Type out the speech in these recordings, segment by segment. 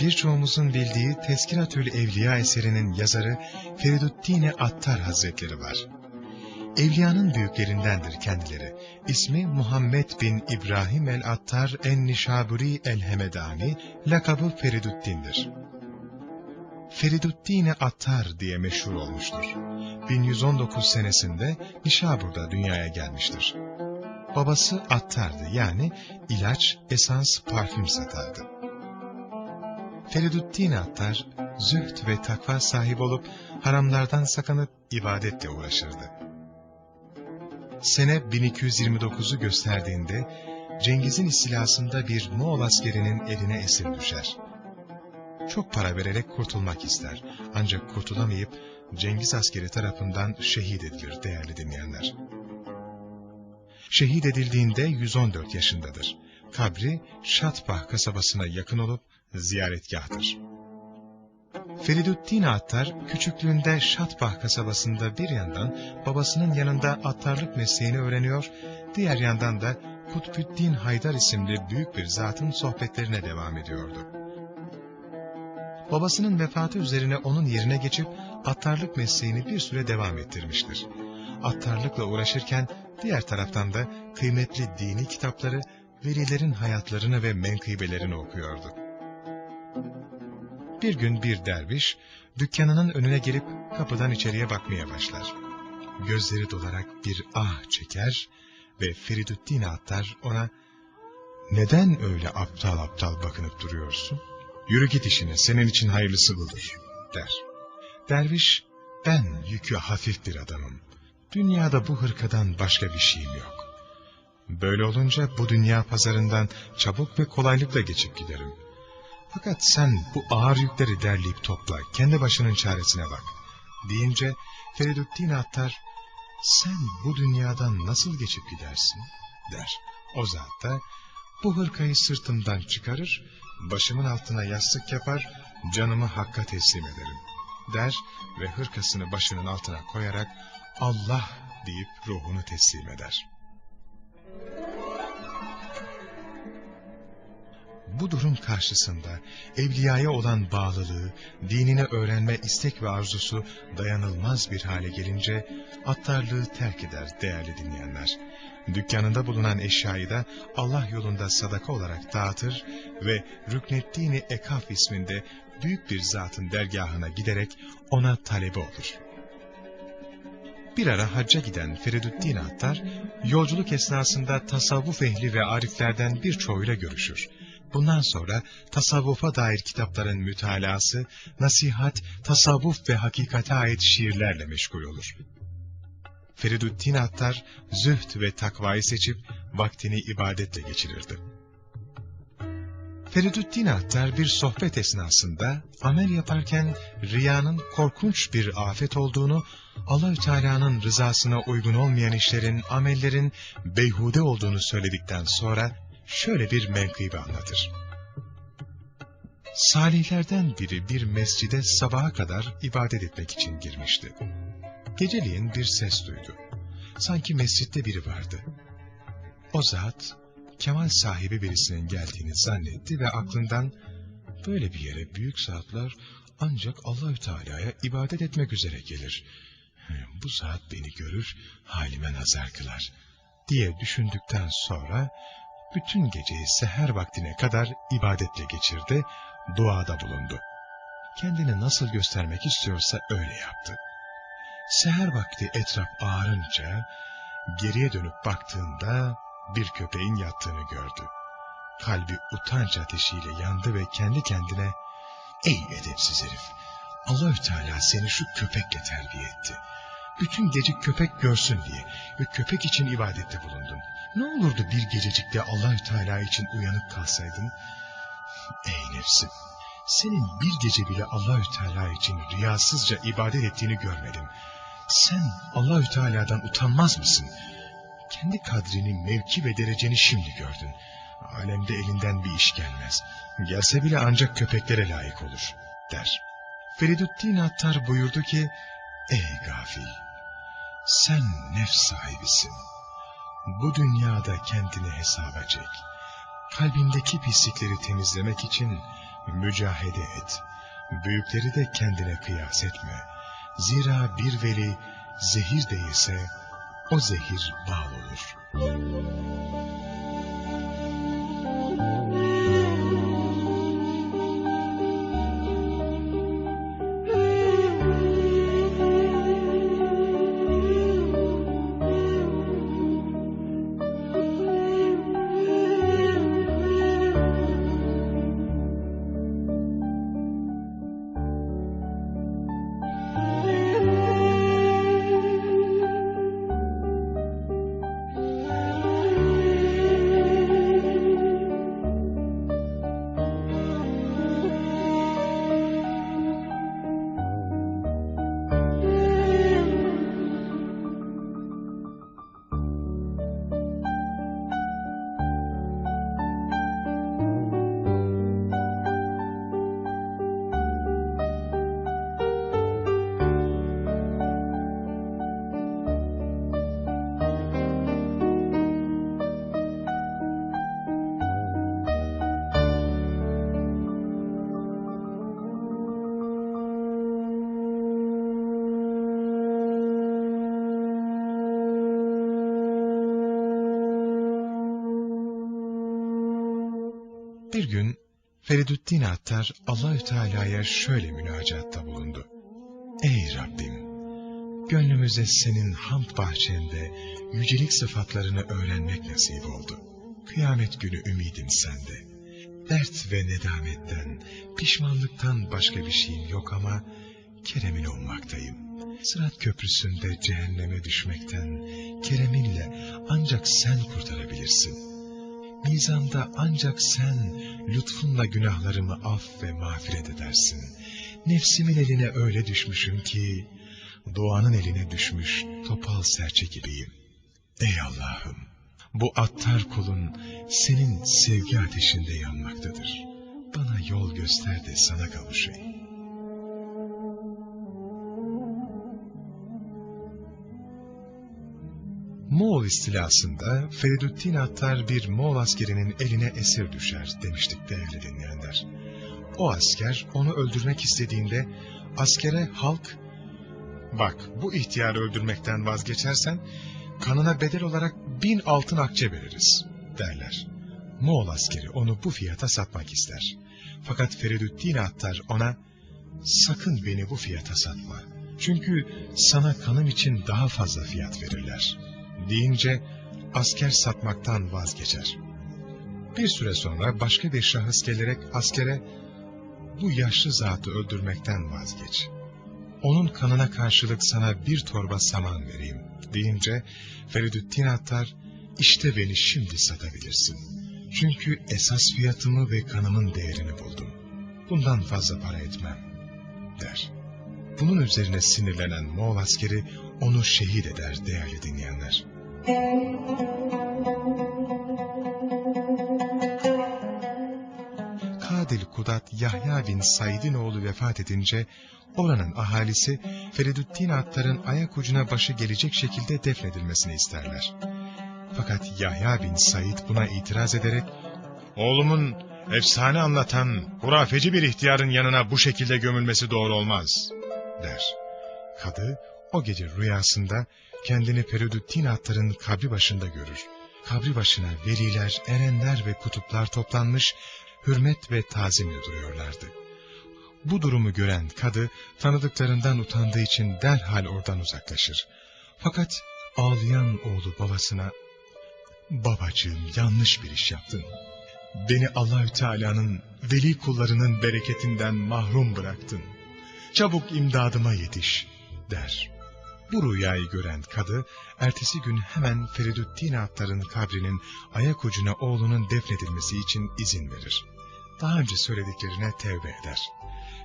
birçoğumuzun bildiği Tezkiratül Evliya eserinin yazarı Feriduddin Attar Hazretleri var. Evliyanın büyüklerindendir kendileri. İsmi Muhammed bin İbrahim el-Attar en-Nişaburi el-Hemedani, lakabı Feriduddin'dir. Feriduddin Attar diye meşhur olmuştur. 1119 senesinde Nişabur'da dünyaya gelmiştir. Babası Attar'dı yani ilaç, esans, parfüm satardı. Feriduddin Attar, zühd ve takva sahip olup haramlardan sakınıp ibadetle uğraşırdı. Sene 1229'u gösterdiğinde Cengiz'in istilasında bir Moğol askerinin eline esir düşer. Çok para vererek kurtulmak ister ancak kurtulamayıp Cengiz askeri tarafından şehit edilir değerli dinleyenler. Şehit edildiğinde 114 yaşındadır. Kabri Şatbah kasabasına yakın olup ziyaretgahtır. Feridüddin Attar küçüklüğünde Şatbah kasabasında bir yandan babasının yanında attarlık mesleğini öğreniyor, diğer yandan da Kutbüddin Haydar isimli büyük bir zatın sohbetlerine devam ediyordu. Babasının vefatı üzerine onun yerine geçip attarlık mesleğini bir süre devam ettirmiştir. Attarlıkla uğraşırken diğer taraftan da kıymetli dini kitapları, velilerin hayatlarını ve menkıbelerini okuyordu. Bir gün bir derviş dükkanının önüne gelip kapıdan içeriye bakmaya başlar. Gözleri dolarak bir ah çeker ve Feridüddin Attar ona ''Neden öyle aptal aptal bakınıp duruyorsun? Yürü git işine, senin için hayırlısı budur.'' der. Derviş, ben yükü hafif bir adamım. Dünyada bu hırkadan başka bir şeyim yok. Böyle olunca bu dünya pazarından çabuk ve kolaylıkla geçip giderim. Fakat sen bu ağır yükleri derleyip topla, kendi başının çaresine bak. Deyince Feridüddin Attar, sen bu dünyadan nasıl geçip gidersin? der. O zat da bu hırkayı sırtımdan çıkarır, başımın altına yastık yapar, canımı hakka teslim ederim der ve hırkasını başının altına koyarak Allah deyip ruhunu teslim eder. Bu durum karşısında evliyaya olan bağlılığı, dinini öğrenme istek ve arzusu dayanılmaz bir hale gelince attarlığı terk eder değerli dinleyenler. Dükkanında bulunan eşyayı da Allah yolunda sadaka olarak dağıtır ve Rükneddin-i Ekaf isminde büyük bir zatın dergahına giderek ona talebe olur. Bir ara hacca giden Feridüddin Attar, yolculuk esnasında tasavvuf ehli ve ariflerden birçoğuyla görüşür. Bundan sonra tasavvufa dair kitapların mütalası, nasihat, tasavvuf ve hakikate ait şiirlerle meşgul olur. Feridüddin Attar, zühd ve takvayı seçip vaktini ibadetle geçirirdi. Feridüddin Attar bir sohbet esnasında amel yaparken riyanın korkunç bir afet olduğunu, Allahü Teala'nın rızasına uygun olmayan işlerin, amellerin beyhude olduğunu söyledikten sonra şöyle bir menkıbe anlatır. Salihlerden biri bir mescide sabaha kadar ibadet etmek için girmişti. Geceliğin bir ses duydu. Sanki mescitte biri vardı. O zat, kemal sahibi birisinin geldiğini zannetti ve aklından böyle bir yere büyük saatler ancak Allahü Teala'ya ibadet etmek üzere gelir. Bu saat beni görür, halime nazar kılar diye düşündükten sonra bütün geceyi seher vaktine kadar ibadetle geçirdi, duada bulundu. Kendini nasıl göstermek istiyorsa öyle yaptı. Seher vakti etraf ağarınca, geriye dönüp baktığında bir köpeğin yattığını gördü. Kalbi utanç ateşiyle yandı ve kendi kendine, ''Ey edepsiz herif, Allahü Teala seni şu köpekle terbiye etti. Bütün gece köpek görsün diye ve köpek için ibadette bulundun. Ne olurdu bir gececikte Allahü Teala için uyanık kalsaydın? Ey nefsim, senin bir gece bile Allahü Teala için riyasızca ibadet ettiğini görmedim. Sen Allahü Teala'dan utanmaz mısın? Kendi kadrini, mevki ve dereceni şimdi gördün. Alemde elinden bir iş gelmez. Gelse bile ancak köpeklere layık olur, der. Feridüddin Attar buyurdu ki, Ey gafil! Sen nefs sahibisin. Bu dünyada kendini hesaba çek. Kalbindeki pislikleri temizlemek için mücahede et. Büyükleri de kendine kıyas etme. Zira bir veli zehir değilse o zehir bal olur. Bir gün Feridüddin Attar Allahü Teala'ya şöyle münacatta bulundu. Ey Rabbim! Gönlümüze senin hamd bahçende yücelik sıfatlarını öğrenmek nasip oldu. Kıyamet günü ümidim sende. Dert ve nedametten, pişmanlıktan başka bir şeyim yok ama keremin olmaktayım. Sırat köprüsünde cehenneme düşmekten kereminle ancak sen kurtarabilirsin.'' Mizanda ancak sen lütfunla günahlarımı af ve mağfiret edersin. Nefsimin eline öyle düşmüşüm ki, doğanın eline düşmüş topal serçe gibiyim. Ey Allah'ım! Bu attar kulun senin sevgi ateşinde yanmaktadır. Bana yol göster de sana kavuşayım. Moğol istilasında Feridüddin Attar bir Moğol askerinin eline esir düşer demiştik değerli dinleyenler. O asker onu öldürmek istediğinde askere halk, bak bu ihtiyarı öldürmekten vazgeçersen kanına bedel olarak bin altın akçe veririz derler. Moğol askeri onu bu fiyata satmak ister. Fakat Feridüddin Attar ona, sakın beni bu fiyata satma. Çünkü sana kanım için daha fazla fiyat verirler deyince asker satmaktan vazgeçer. Bir süre sonra başka bir şahıs gelerek askere bu yaşlı zatı öldürmekten vazgeç. Onun kanına karşılık sana bir torba saman vereyim deyince Feridüddin Attar işte beni şimdi satabilirsin. Çünkü esas fiyatımı ve kanımın değerini buldum. Bundan fazla para etmem der. Bunun üzerine sinirlenen Moğol askeri onu şehit eder değerli dinleyenler. Kadil Kudat Yahya bin Said'in oğlu vefat edince oranın ahalisi Feridüddin Attar'ın ayak ucuna başı gelecek şekilde defnedilmesini isterler. Fakat Yahya bin Said buna itiraz ederek Oğlumun efsane anlatan hurafeci bir ihtiyarın yanına bu şekilde gömülmesi doğru olmaz der. Kadı o gece rüyasında kendini Feridüddin Attar'ın kabri başında görür. Kabri başına veliler, erenler ve kutuplar toplanmış, hürmet ve tazimle duruyorlardı. Bu durumu gören kadı, tanıdıklarından utandığı için derhal oradan uzaklaşır. Fakat ağlayan oğlu babasına, ''Babacığım yanlış bir iş yaptın. Beni Allahü Teala'nın veli kullarının bereketinden mahrum bıraktın. Çabuk imdadıma yetiş.'' Der. Bu rüyayı gören kadı, ertesi gün hemen Feridüddin Attar'ın kabrinin ayak ucuna oğlunun defnedilmesi için izin verir. Daha önce söylediklerine tevbe eder.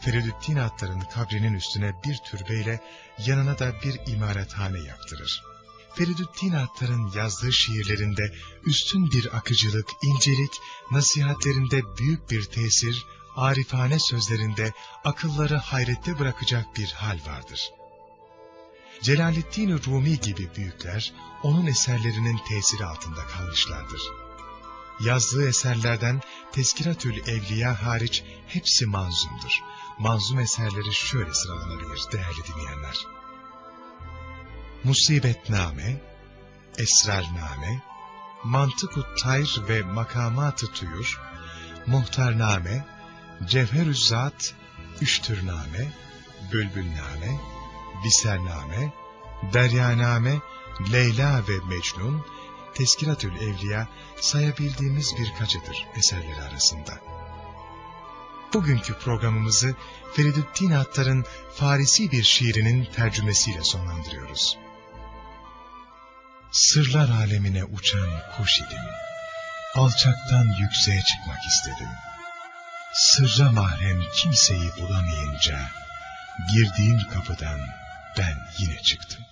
Feridüddin Attar'ın kabrinin üstüne bir türbeyle yanına da bir imarethane yaptırır. Feridüddin Attar'ın yazdığı şiirlerinde üstün bir akıcılık, incelik, nasihatlerinde büyük bir tesir, arifane sözlerinde akılları hayrette bırakacak bir hal vardır. Celaleddin Rumi gibi büyükler onun eserlerinin tesiri altında kalmışlardır. Yazdığı eserlerden Tezkiratül Evliya hariç hepsi manzumdur. Manzum eserleri şöyle sıralanabilir değerli dinleyenler. Musibetname, Esrarname, Mantık-ı Tayr ve Makamat-ı Tuyur, Muhtarname, Cevher-ü Zat, Üştürname, Bülbülname, Bisername, Deryaname, Leyla ve Mecnun, Teskiratül Evliya sayabildiğimiz birkaçıdır eserleri arasında. Bugünkü programımızı Feridüddin Attar'ın Farisi bir şiirinin tercümesiyle sonlandırıyoruz. Sırlar alemine uçan kuş idim. Alçaktan yükseğe çıkmak istedim. Sırra mahrem kimseyi bulamayınca, girdiğim kapıdan ben yine çıktım.